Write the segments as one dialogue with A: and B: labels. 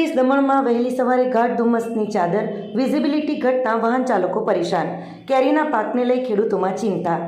A: પ્રદેશ દમણમાં વહેલી સવારે ગાઢ ધુમ્મસની ચાદર, વિઝિબિલિટી ઘટતા વાહન ચાલકો પરેશાન. કેરીના પાકને લઈ ખેડૂતોમાં ચિંતા.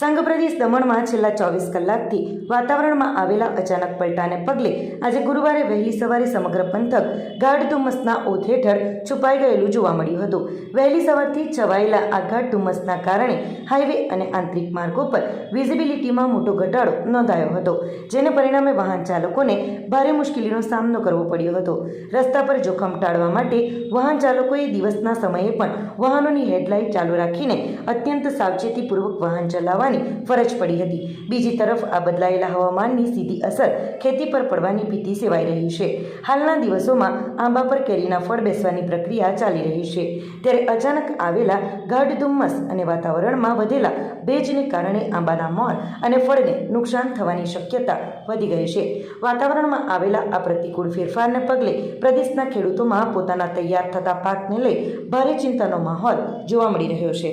A: સંઘ પ્રદેશ દમણમાં છેલ્લા ચોવીસ કલાકથી વાતાવરણમાં આવેલા અચાનક પલટાને પગલે આજે ગુરુવારે વહેલી સવારે સમગ્ર પંથક ગાઢ ધુમ્મસના ઓથ હેઠળ છુપાઈ ગયેલું જોવા મળ્યું હતું. વહેલી સવારથી છવાયેલા આ ગાઢ ધુમ્મસના કારણે હાઈવે અને આંતરિક માર્ગો પર વિઝિબિલિટીમાં મોટો ઘટાડો નોંધાયો હતો, જેને પરિણામે વાહન ચાલકોને ભારે મુશ્કેલીનો સામનો કરવો પડ્યો હતો. રસ્તા પર જોખમ ટાળવા માટે વાહન ચાલકોએ દિવસના સમયે પણ વાહનોની હેડલાઇટ ચાલુ રાખીને અત્યંત સાવચેતીપૂર્વક વાહન ચલાવવાની ફરજ પડી હતી. બીજી તરફ આ બદલાયેલા હવામાનની સીધી અસર ખેતી પર પડવાની ભીતિ સેવાઈ રહી છે. હાલના દિવસોમાં આંબા પર કેરીના ફળ બેસવાની પ્રક્રિયા ચાલી રહી છે. ત્યારે અચાનક આવેલા ગાઢ ધુમ્મસ અને વાતાવરણમાં વધેલા ભેજને કારણે આંબાના મોર અને ફળને નુકસાન થવાની શક્યતા વધી ગઈ છે. વાતાવરણમાં આવેલા આ પ્રતિકૂળ ફેરફારને પગલે પ્રદેશના ખેડૂતોમાં પોતાના તૈયાર થતા પાકને લઈ ભારે ચિંતાનો માહોલ જોવા મળી રહ્યો છે.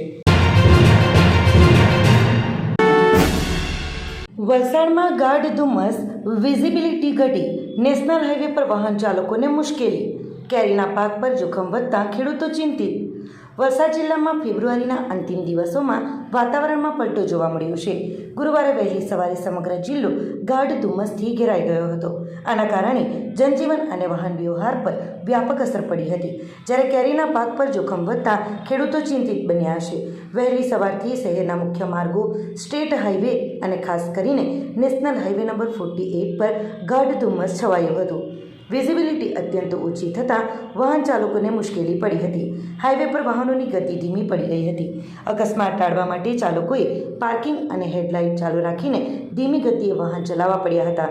A: વલસાડમાં ગાઢ ધુમ્મસ વિઝિબિલિટી ઘટી નેશનલ હાઈવે પર વાહન ચાલકોને મુશ્કેલી. કેરીના પાક પર જોખમ વધતા ખેડૂતો ચિંતિત. વલસાડ જિલ્લામાં ફેબ્રુઆરીના અંતિમ દિવસોમાં વાતાવરણમાં પલટો જોવા મળ્યો છે. ગુરુવારે વહેલી સવારે સમગ્ર જિલ્લો ગાઢ ધુમ્મસથી ઘેરાઈ ગયો હતો. આના કારણે જનજીવન અને વાહન વ્યવહાર પર વ્યાપક અસર પડી હતી. જ્યારે કેરીના પાક પર જોખમ વધતા ખેડૂતો ચિંતિત બન્યા છે. વહેલી સવારથી શહેરના મુખ્ય માર્ગો, સ્ટેટ હાઈવે અને ખાસ કરીને national highway number forty eight પર ગાઢ ધુમ્મસ છવાયું હતું. વિઝિબિલિટી અત્યંત ઓછી થતાં વાહન ચાલકોને મુશ્કેલી પડી હતી. હાઈવે પર વાહનોની ગતિ ધીમી પડી ગઈ હતી. અકસ્માત ટાળવા માટે ચાલકોએ પાર્કિંગ અને હેડલાઇટ ચાલુ રાખીને ધીમી ગતિએ વાહન ચલાવવા પડ્યા હતા.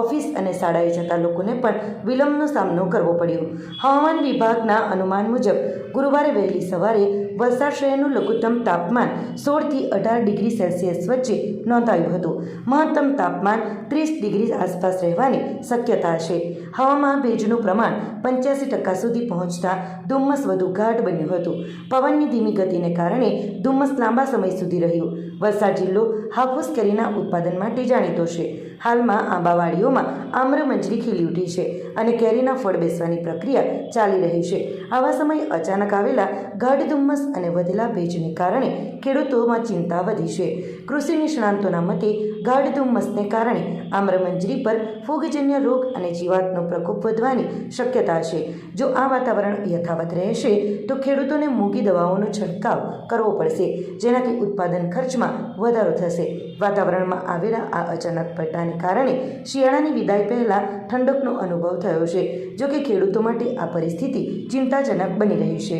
A: ઓફિસ અને શાળાએ જતા લોકોને પણ વિલંબનો સામનો કરવો પડ્યો. હવામાન વિભાગના અનુમાન મુજબ ગુરુવારે વહેલી સવારે વલસાડ શહેરનું લઘુત્તમ તાપમાન સોળથી અઢાર ડિગ્રી સેલ્સિયસ વચ્ચે નોંધાયું હતું. મહત્તમ તાપમાન ત્રીસ ડિગ્રી આસપાસ રહેવાની શક્યતા છે. હવામાં ભેજનું પ્રમાણ પંચ્યાસી ટકા સુધી પહોંચતા ધુમ્મસ વધુ ગાઢ બન્યું હતું. પવનની ધીમી ગતિને કારણે ધુમ્મસ લાંબા સમય સુધી રહ્યું. વલસાડ જિલ્લો હાફૂસ કેરીના ઉત્પાદન માટે જાણીતો છે. હાલમાં આંબાવાડીઓમાં આમ્રમંજરી ખીલી ઉઠી છે અને કેરીના ફળ બેસવાની પ્રક્રિયા ચાલી રહી છે. આવા સમયે અચાનક આવેલા ગાઢ ધુમ્મસ અને વધેલા ભેજને કારણે ખેડૂતોમાં ચિંતા વધી છે. કૃષિ નિષ્ણાંતોના મતે ગાઢ ધુમ્મસને કારણે આમ્રમંજરી પર ફૂગજન્ય રોગ અને જીવાતનો પ્રકોપ વધવાની શક્યતા છે. જો આ વાતાવરણ યથાવત રહેશે, તો ખેડૂતોને મૂગી દવાઓનો છંટકાવ કરવો પડશે, જેનાથી ઉત્પાદન ખર્ચમાં વધારો થશે. વાતાવરણમાં આવેલા આ અચાનક પટ્ટાને કારણે શિયાળાની વિદાય પહેલાં ઠંડકનો અનુભવ થયો છે જો કે ખેડૂતો માટે આ પરિસ્થિતિ ચિંતાજનક બની રહી છે.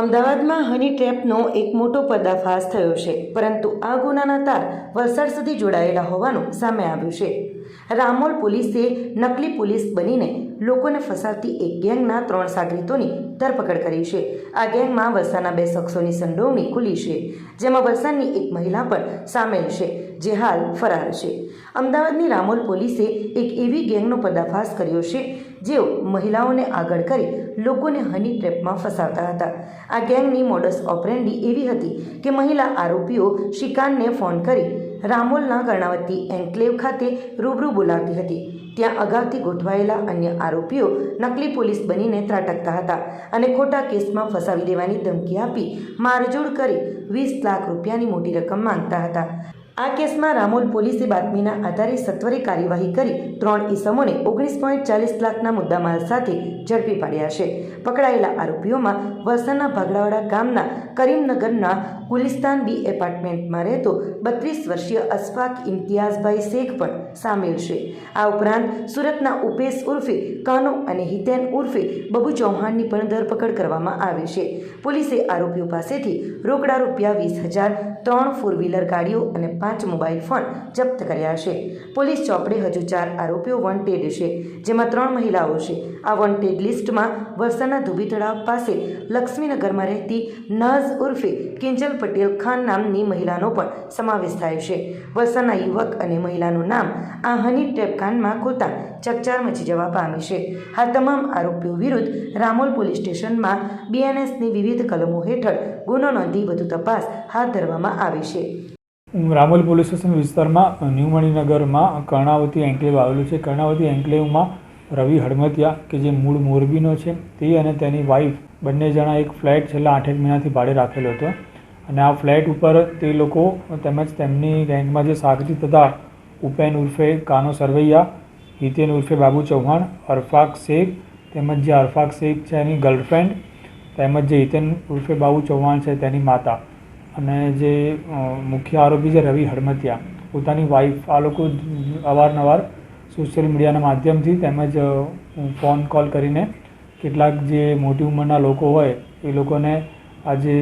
A: અમદાવાદમાં હની ટ્રેપનો એક મોટો પર્દાફાશ થયો છે, પરંતુ આ ગુનાના તાર વલસાડ સુધી જોડાયેલા હોવાનું સામે આવ્યું છે. રામોલ પોલીસે નકલી પોલીસ બનીને લોકોને ફસાવતી એક ગેંગના ત્રણ સાગરીતોની ધરપકડ કરી છે. આ ગેંગમાં વલસાડના બે શખ્સોની સંડોવણી ખુલી છે, જેમાં વલસાડની એક મહિલા પણ સામેલ છે, જે હાલ ફરાર છે. અમદાવાદની રામોલ પોલીસે એક એવી ગેંગનો પર્દાફાશ કર્યો છે, જેઓ મહિલાઓને આગળ કરી લોકોને હની ટ્રેપમાં ફસાવતા હતા. આ ગેંગની મોડસ ઓપરેન્ડી એવી હતી કે મહિલા આરોપીઓ શિકારને ફોન કરી રામોલના કર્ણાવતી એન્કલેવ ખાતે રૂબરૂ બોલાવતી હતી. ત્યાં અગાઉથી ગોઠવાયેલા અન્ય આરોપીઓ નકલી પોલીસ બનીને ત્રાટકતા હતા અને ખોટા કેસમાં ફસાવી દેવાની ધમકી આપી મારજોડ કરી વીસ લાખ રૂપિયાની મોટી રકમ માંગતા હતા. આ કેસમાં રામોલ પોલીસે બાતમીના આધારે સત્વરે કાર્યવાહી કરી ત્રણ ઈસમોને ઓગણીસ પોઈન્ટ ચાલીસ લાખના મુદ્દામાલ સાથે ઝડપી પાડ્યા છે. પકડાયેલા આરોપીઓમાં વલસાડના ભાગડાવાડા ગામના કરીમનગરના ગુલિસ્તાન બી એપાર્ટમેન્ટમાં રહેતો બત્રીસ વર્ષીય અશફાક ઇમ્તિયાઝભાઈ શેખ પણ સામેલ છે. આ ઉપરાંત સુરતના ઉપેશ ઉર્ફે કાનો અને હિતેન ઉર્ફે બબુ ચૌહાણની પણ ધરપકડ કરવામાં આવી છે. પોલીસે આરોપીઓ પાસેથી રોકડા રૂપિયા વીસ હજાર ત્રણ ફોર વ્હીલર ગાડીઓ અને પાંચ મોબાઈલ ફોન જપ્ત કર્યા છે. પોલીસ ચોપડે હજુ ચાર આરોપીઓ વોન્ટેડ છે, જેમાં ત્રણ મહિલાઓ છે. આ વોન્ટેડ લિસ્ટમાં વલસાડના ધુબી તળાવ પાસે લક્ષ્મીનગરમાં રહેતી નાઝ ઉર્ફે કિંજલ પટેલ ખાન નામની મહિલાનો પણ સમાવેશ થાય છે. વલસાડના યુવક અને મહિલાનું નામ આ હની ટેપ કાંડમાં ખોતા ચકચાર મચી જવા પામી છે. આ તમામ આરોપીઓ વિરુદ્ધ રામોલ પોલીસ સ્ટેશનમાં બીએનએસની વિવિધ કલમો હેઠળ ગુનો નોંધી વધુ તપાસ હાથ ધરવામાં આવી છે.
B: રામોલ પોલીસ સ્ટેશન વિસ્તારમાં ન્યૂ મણિનગરમાં કર્ણાવતી એન્કલેવ આવેલું છે. કર્ણાવતી એન્કલેવમાં રવિ હળમતિયા, કે જે મૂળ મોરબીનો છે, તે અને તેની વાઈફ બંને જણા એક ફ્લેટ છેલ્લા આઠેક મહિનાથી ભાડે રાખેલો હતો. અને આ ફ્લેટ ઉપર તે લોકો તેમજ તેમની ગેંગમાં જે સાગરી તથા ઉપેન ઉર્ફે કાનો સરવૈયા, હિતેન ઉર્ફે બાબુ ચૌહાણ, અરફાક શેખ તેમજ જે અરફાક શેખ છે એની ગર્લફ્રેન્ડ તેમજ જે હિતેન ઉર્ફે બાબુ ચૌહાણ છે તેની માતા. અને જે મુખ્ય આરોપી છે રવિ હડમતિયા પોતાની વાઈફ આ લોકો અવારનવાર સોશિયલ મીડિયાના માધ્યમથી તેમજ ફોન કોલ કરીને કેટલાક જે મોટી ઉંમરના લોકો હોય એ લોકોને આજે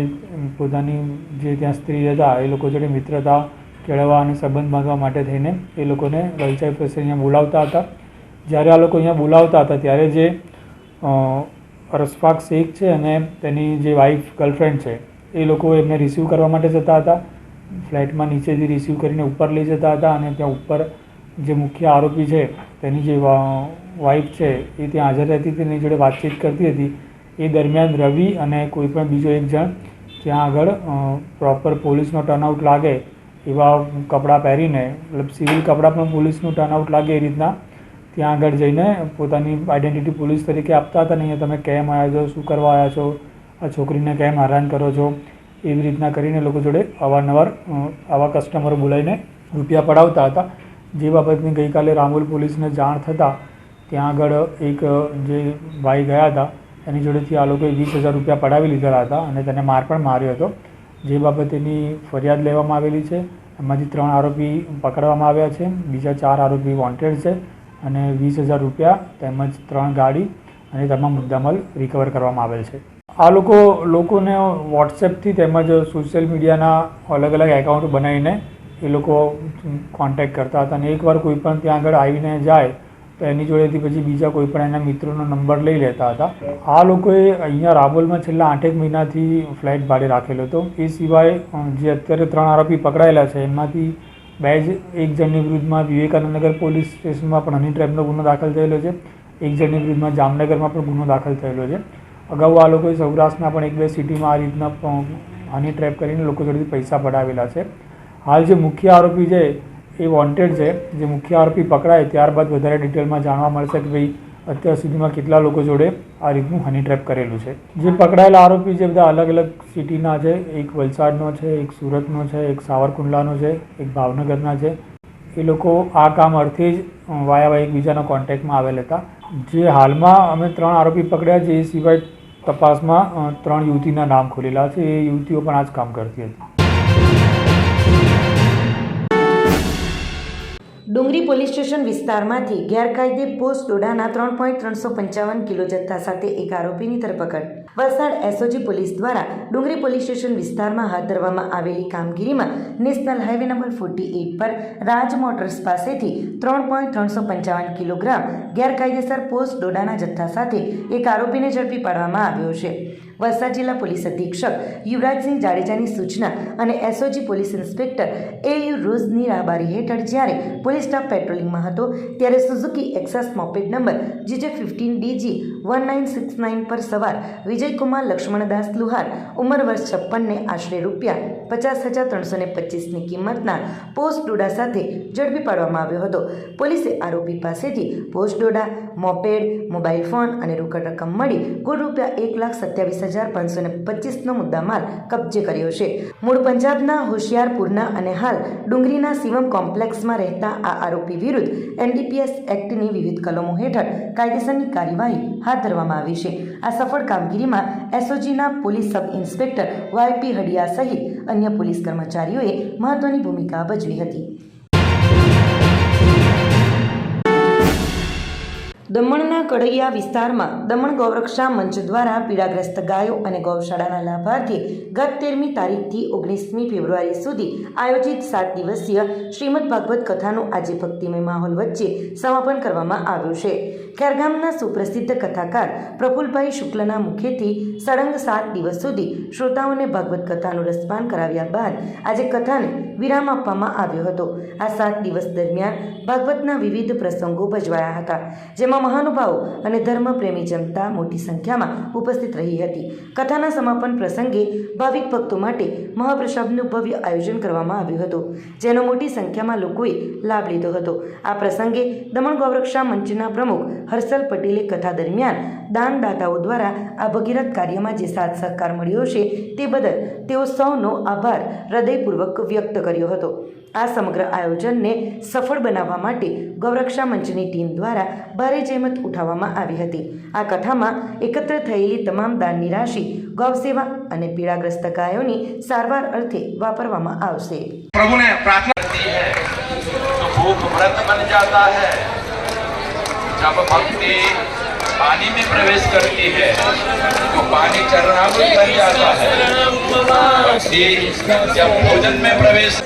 B: પોતાની જે ત્યાં સ્ત્રી હતા એ લોકો જોડે મિત્રતા કેળવવા અને સંબંધ બાંધવા માટે થઈને એ લોકોને લલચાઈ પાસે અહીંયા બોલાવતા હતા. જ્યારે આ લોકો અહીંયા બોલાવતા હતા ત્યારે જે અ, અરસફાક શેખ છે અને તેની જે વાઈફ ગર્લફ્રેન્ડ છે એ લોકો એમને રિસીવ કરવા માટે જતા હતા. ફ્લેટમાં નીચેથી રિસીવ કરીને ઉપર લઈ જતા હતા અને ત્યાં ઉપર જે મુખ્ય આરોપી છે, તેની જે વાઈફ છે, એ ત્યાં હાજર રહેતી હતી તેની જોડે વાતચીત કરતી હતી. એ દરમિયાન રવિ અને કોઈ પણ બીજો એક જણ ત્યાં આગળ પ્રોપર પોલીસનો ટર્નઆઉટ લાગે એવા કપડાં પહેરીને, મતલબ સિવિલ કપડાં પણ પોલીસનું ટર્નઆઉટ લાગે એ રીતના ત્યાં આગળ જઈને પોતાની આઈડેન્ટિટી પોલીસ તરીકે આપતા હતા. ને અહીંયા તમે કેમ આવ્યા છો, શું કરવા આવ્યા છો? આ છોકરીને કેમ હેરાન કરો છો? એવી રીતના કરીને લોકો જોડે અવારનવાર આવા કસ્ટમરો બોલાવીને રૂપિયા પડાવતા હતા. જે બાબતની ગઈકાલે રામોલ પોલીસને જાણ થતાં ત્યાં આગળ એક જે ભાઈ ગયા હતા, એની જોડેથી આ લોકોએ વીસ હજાર રૂપિયા પડાવી લીધેલા હતા અને તેને માર પણ માર્યો હતો. જે બાબતેની ફરિયાદ લેવામાં આવેલી છે. એમાંથી ત્રણ આરોપી પકડવામાં આવ્યા છે. બીજા ચાર આરોપી વોન્ટેડ છે અને વીસ હજાર રૂપિયા તેમજ ત્રણ ગાડી અને તમામ મુદ્દામાલ રિકવર કરવામાં આવેલ છે. આ લોકો, લોકોને વોટ્સએપથી તેમજ સોશિયલ મીડિયાના અલગ અલગ એકાઉન્ટ બનાવીને એ લોકો કોન્ટેક્ટ કરતા હતા. અને એકવાર કોઈ પણ ત્યાં આગળ આવીને જાય, તો એની જોડેથી પછી બીજા કોઈ પણ એના મિત્રોનો નંબર લઈ લેતા હતા. આ લોકોએ અહીંયા રાબોલમાં છેલ્લા આઠેક મહિનાથી ફ્લેટ ભાડે રાખેલો હતો. એ સિવાય જે અત્યારે ત્રણ આરોપી પકડાયેલા છે, એમાંથી બે જ એક જણની વિરુદ્ધમાં વિવેકાનંદનગર પોલીસ સ્ટેશનમાં પણ હની ટ્રેપનો ગુનો દાખલ થયેલો છે. એક જણની વિરુદ્ધમાં જામનગરમાં પણ ગુનો દાખલ થયેલો છે. અગાઉ આ લોકોએ સૌરાષ્ટ્રના પણ એક બે સિટીમાં આ રીતના હની ટ્રેપ કરીને લોકો જોડેથી પૈસા પડાવેલા છે. હાલ જે મુખ્ય આરોપી છે, એ વોન્ટેડ છે. જે મુખ્ય આરોપી પકડાય, ત્યારબાદ વધારે ડિટેલમાં જાણવા મળશે કે ભાઈ અત્યાર સુધીમાં કેટલા લોકો જોડે આ રીતનું હની ટ્રેપ કરેલું છે. જે પકડાયેલા આરોપી છે, બધા અલગ અલગ સિટીના છે. એક વલસાડનો છે, એક સુરતનો છે, એક સાવરકુંડલાનો છે, એક ભાવનગરના છે. એ લોકો આ કામ અર્થે જ વાયા એકબીજાના કોન્ટેક્ટમાં આવેલા હતા. જે હાલમાં અમે ત્રણ આરોપી પકડ્યા છે, એ સિવાય તપાસમાં ત્રણ યુવતીના નામ ખોલેલા છે. એ યુવતીઓ પણ આ જ કામ કરતી હતી.
A: ડુંગરી પોલીસ સ્ટેશન વિસ્તારમાંથી ગેરકાયદે પોસ્ટ ડોડાના ત્રણ પોઈન્ટ ત્રણસો પંચાવન કિલો જથ્થા સાથે એક આરોપીની ધરપકડ. વલસાડ એસઓજી પોલીસ દ્વારા ડુંગરી પોલીસ સ્ટેશન વિસ્તારમાં હાથ ધરવામાં આવેલી કામગીરીમાં national highway number forty eight પર રાજ મોટર્સ પાસેથી ત્રણ પોઈન્ટ ત્રણસો પંચાવન કિલોગ્રામ ગેરકાયદેસર પોસ્ટ ડોડાના જથ્થા સાથે એક આરોપીને ઝડપી પાડવામાં આવ્યો છે. વલસાડ જિલ્લા પોલીસ અધિક્ષક યુવરાજસિંહ જાડેજાની સૂચના અને SOG police inspector A U રોઝની રાહબારી હેઠળ જ્યારે પોલીસ સ્ટાફ પેટ્રોલિંગમાં હતો, ત્યારે Suzuki Access moped number GJ fifteen DG one nine six nine પર સવાર વિજયકુમાર લક્ષ્મણદાસ લુહાર, ઉંમર વર્ષ છપ્પનને આશરે રૂપિયા પચાસ હજાર ત્રણસો ને પચીસની કિંમતના પોસ્ટ ડોડા સાથે ઝડપી પાડવામાં આવ્યો હતો. પોલીસે આરોપી પાસેથી પોસ્ટ ડોડા મોપેડ મોબાઈલ ફોન અને રોકડ રકમ મળી કુલ રૂપિયા એક લાખ સત્યાવીસ હજાર પાંચસો ને પચીસનો મુદ્દામાલ કબજે કર્યો છે. મૂળ પંજાબના હોશિયારપુરના અને હાલ ડુંગરીના શિવમ કોમ્પ્લેક્સમાં રહેતા આ આરોપી વિરુદ્ધ એનડીપીએસ એક્ટની વિવિધ કલમો હેઠળ કાયદેસરની કાર્યવાહી હાથ ધરવામાં આવી છે. આ સફળ કામગીરીમાં એસઓજીના police sub inspector YP Hadiya સહિત અન્ય પોલીસ કર્મચારીઓએ મહત્વની ભૂમિકા ભજવી હતી. દમણના કડૈયા વિસ્તારમાં દમણ ગૌરક્ષા મંચ દ્વારા પીડાગ્રસ્ત ગાયો અને ગૌશાળાના લાભાર્થી ગત તેરમી તારીખથી ઓગણીસમી ફેબ્રુઆરી સુધી આયોજિત સાત દિવસીય શ્રીમદ ભાગવત કથાનું આજે ભક્તિમય માહોલ વચ્ચે સમાપન કરવામાં આવ્યું છે. ખેરગામના સુપ્રસિદ્ધ કથાકાર પ્રફુલભાઈ શુક્લના મુખેથી સળંગ સાત દિવસ સુધી શ્રોતાઓને ભાગવત કથાનું રસપાન કરાવ્યા બાદ આજે કથાને વિરામ આપવામાં આવ્યો હતો. આ સાત દિવસ દરમિયાન ભાગવતના વિવિધ પ્રસંગો ભજવાયા હતા, જેમાં મહાનુભાવો અને ધર્મપ્રેમી જનતા મોટી સંખ્યામાં ઉપસ્થિત રહી હતી. કથાના સમાપન પ્રસંગે ભાવિક ભક્તો માટે મહાપ્રસાદનું ભવ્ય આયોજન કરવામાં આવ્યું હતું, જેનો મોટી સંખ્યામાં લોકોએ લાભ લીધો હતો. આ પ્રસંગે દમણ ગૌરક્ષા મંચના પ્રમુખ હર્ષલ પટેલે કથા દરમિયાન દાનદાતાઓ દ્વારા આ ભગીરથ કાર્યમાં જે સાથ સહકાર મળ્યો છે તે બદલ તેઓ સૌનો આભાર હૃદયપૂર્વક વ્યક્ત કર્યો હતો. આ સમગ્ર આયોજનને સફળ બનાવવા માટે ગૌરક્ષા મંચની ટીમ દ્વારા ભારે જહેમત ઉઠાવવામાં આવી હતી. આ કથામાં એકત્ર થયેલી તમામ દાનની રાશિ ગૌસેવા અને પીડાગ્રસ્ત ગાયોની સારવાર અર્થે વાપરવામાં આવશે.
C: પ્રભુને પ્રાર્થના ભૂખ વ્રત બન જાતા હૈ. जब भक्ति पानी में प्रवेश करती है तो पानी चरणामृत बन जाता है। भक्ति जब भोजन में प्रवेश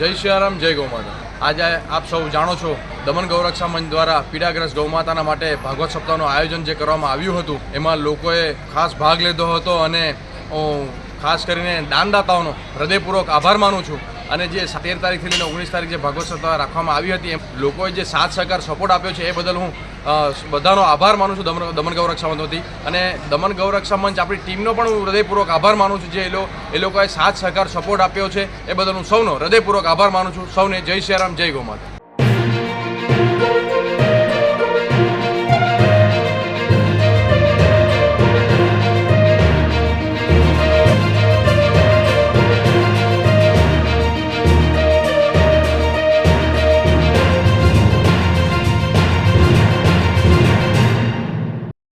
D: જય સિયારામ જય ગૌમાતા આજે આપ સૌ જાણો છો, દમણ ગૌરક્ષા મંચ દ્વારા પીડાગ્રસ્ત ગૌમાતાના માટે ભાગવત સપ્તાહનું આયોજન જે કરવામાં આવ્યું હતું, એમાં લોકોએ ખાસ ભાગ લીધો હતો અને હું ખાસ કરીને દાનદાતાઓનો હૃદયપૂર્વક આભાર માનું છું. અને જે તેર તારીખથી લઈને ઓગણીસ તારીખ જે ભાગવત સપ્તાહ રાખવામાં આવી હતી, એમ લોકોએ જે સાથ સહકાર સપોર્ટ આપ્યો છે, એ બદલ હું બધાનો આભાર માનું છું દમન દમણ ગૌરક્ષા મંચ વતી. અને દમણ ગૌરક્ષા મંચ આપણી ટીમનો પણ હું હૃદયપૂર્વક આભાર માનું છું. જે એ લોકો એ લોકોએ સાથ સહકાર સપોર્ટ આપ્યો છે. એ બદલ હું સૌનો હૃદયપૂર્વક આભાર માનું છું. સૌને જય શ્રી રામ, જય ગૌમાતા.